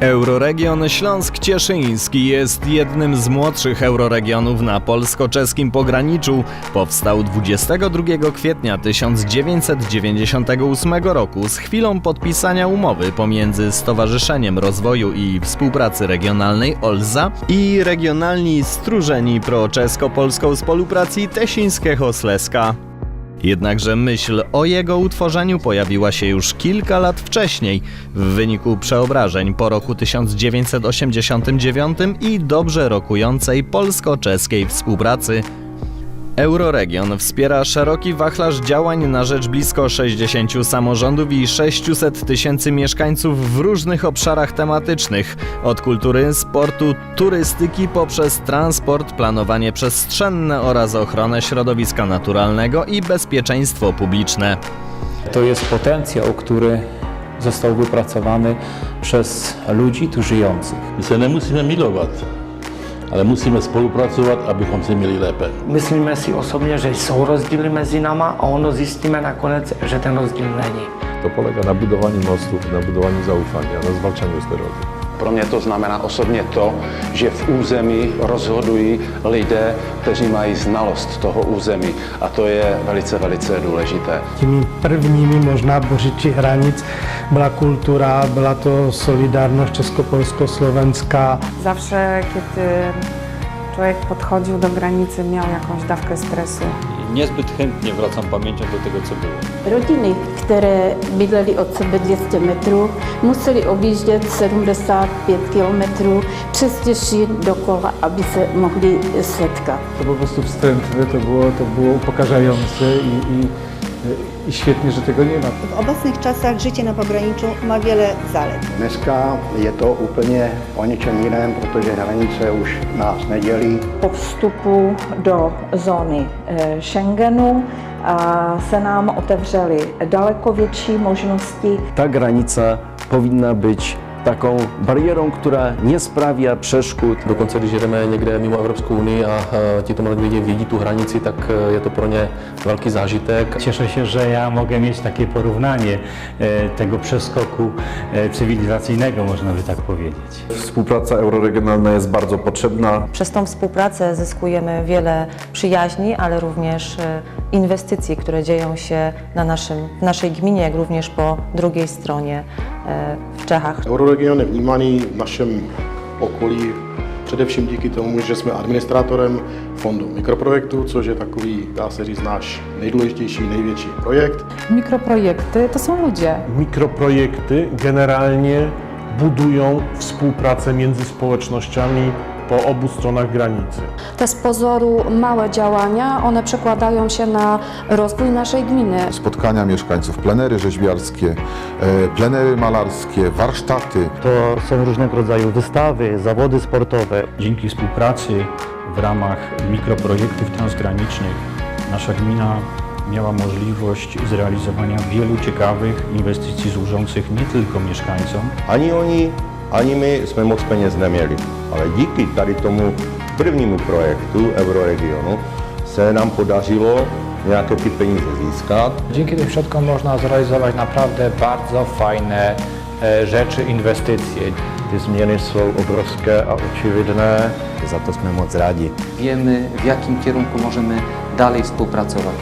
Euroregion Śląsk-Cieszyński jest jednym z młodszych euroregionów na polsko-czeskim pograniczu. Powstał 22 kwietnia 1998 roku z chwilą podpisania umowy pomiędzy Stowarzyszeniem Rozwoju i Współpracy Regionalnej OLZA i regionalni stróżeni pro czesko-polską współpracy Tesińskiego Sleska. Jednakże myśl o jego utworzeniu pojawiła się już kilka lat wcześniej, w wyniku przeobrażeń po roku 1989 i dobrze rokującej polsko-czeskiej współpracy. Euroregion wspiera szeroki wachlarz działań na rzecz blisko 60 samorządów i 600 tysięcy mieszkańców w różnych obszarach tematycznych, od kultury, sportu, turystyki poprzez transport, planowanie przestrzenne oraz ochronę środowiska naturalnego i bezpieczeństwo publiczne. To jest potencjał, który został wypracowany przez ludzi tu żyjących. My se nemusíme milovat, ale musíme spolupracovat, abychom se měli lépe. Myslíme si osobně, že jsou rozdíly mezi náma a ono zjistíme nakonec, že ten rozdíl není. To polega na budowaniu mostów, na budowaniu zaufania, na zwalczaniu stereotypów. Pro mě to znamená osobně to, že v území rozhodují lidé, kteří mají znalost toho území. A to je velice, velice důležité. Těmi prvními možná bořiči hranic byla kultura, byla to solidarność česko-polsko-slovenská. Zawsze, kiedy człowiek podchodził do granicy, miał jakąś dawkę stresu. Niezbyt chętnie wracam pamięcią do tego, co było. Rodiny, které bydleli od sebe 200 metrů, museli objíždět 75 kilometrů přes Těšín dokola, aby se mohli setkat. To po prostu wstrętne, to było, to było upokarzające i, i, i świetnie, że tego nie ma. W obecnych czasach życie na pograniczu ma wiele zalet. Dneska je to úplně o něčem jiném, protože hranice už nás nedělí. Po vstupu do zóny eh, Schengenu a se nám otevřely daleko větší možnosti Ta granica powinna być taką barierą, która nie sprawia przeszkód. Dokonce, když jedeme někde mimo Evropskou unii a tito mladí lidé vědí tu hranici, tak e, je to pro ně velký zážitek. Cieszę się, że ja mogę mieć takie porównanie e, tego przeskoku e, cywilizacyjnego, można by tak powiedzieć. Współpraca euroregionalna jest bardzo potrzebna. Przez tą współpracę zyskujemy wiele przyjaźni, ale również inwestycji, które dzieją się na naszym, w naszej gminie, jak również po drugiej stronie w Czechach. Euroregion je vnímaný v našem okolí především díky tomu, že jsme administrátorem fondu mikroprojektu, což je takový, dá se říct, náš nejdůležitější, největší projekt. Mikroprojekty to są ludzie. Mikroprojekty generalnie budują współpracę między społecznościami po obu stronach granicy. Te z pozoru małe działania, one przekładają się na rozwój naszej gminy. Spotkania mieszkańców, plenery rzeźbiarskie, e, plenery malarskie, warsztaty. To są różnego rodzaju wystawy, zawody sportowe. Dzięki współpracy w ramach mikroprojektów transgranicznych nasza gmina miała możliwość zrealizowania wielu ciekawych inwestycji służących nie tylko mieszkańcom, Ani oni, ani my jsme moc peněz neměli. Ale díky tady tomu prvnímu projektu Euroregionu se nám podařilo nějaké ty peníze získat. Dzięki tym środkom można zrealizować naprawdę bardzo fajne e, rzeczy, inwestycje. Ty změny jsou obrovské a očividné. Za to jsme moc rádi. Wiemy, w jakim kierunku możemy dalej współpracować.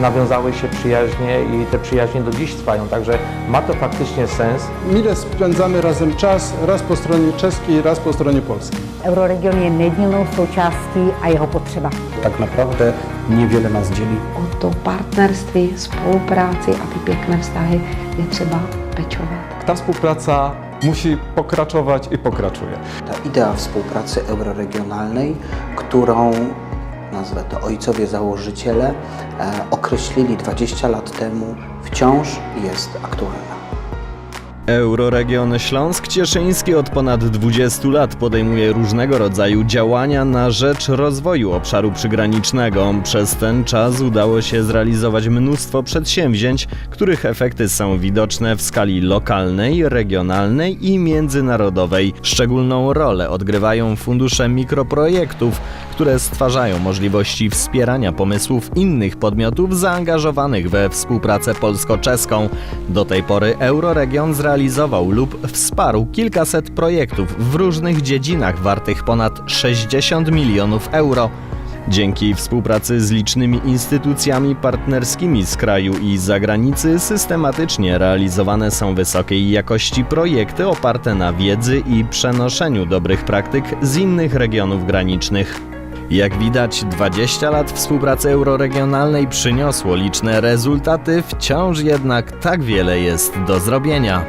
Nawiązały się przyjaźnie i te przyjaźnie do dziś trwają, także ma to faktycznie sens. Mile spędzamy razem czas, raz po stronie czeskiej, raz po stronie polskiej. Euroregion je nedílnou součástí a jeho potřeba. Tak naprawdę niewiele nas dzieli. O to partnerství, spolupráci a ty pěkné vztahy je třeba pečovat. Ta współpraca musi pokraczować i pokraczuje. Ta idea współpracy euroregionalnej, którą nazwę to ojcowie założyciele e, określili 20 lat temu, wciąż jest aktualna. Euroregion Śląsk-Cieszyński od ponad 20 lat podejmuje różnego rodzaju działania na rzecz rozwoju obszaru przygranicznego. Przez ten czas udało się zrealizować mnóstwo przedsięwzięć, których efekty są widoczne w skali lokalnej, regionalnej i międzynarodowej. Szczególną rolę odgrywają fundusze mikroprojektów, które stwarzają możliwości wspierania pomysłów innych podmiotów zaangażowanych we współpracę polsko-czeską. Do tej pory Euroregion zrealizował zrealizował lub wsparł kilkaset projektów w różnych dziedzinach wartych ponad 60 milionów euro. Dzięki współpracy z licznymi instytucjami partnerskimi z kraju i zagranicy systematycznie realizowane są wysokiej jakości projekty oparte na wiedzy i przenoszeniu dobrych praktyk z innych regionów granicznych. Jak widać, 20 lat współpracy euroregionalnej przyniosło liczne rezultaty, wciąż jednak tak wiele jest do zrobienia.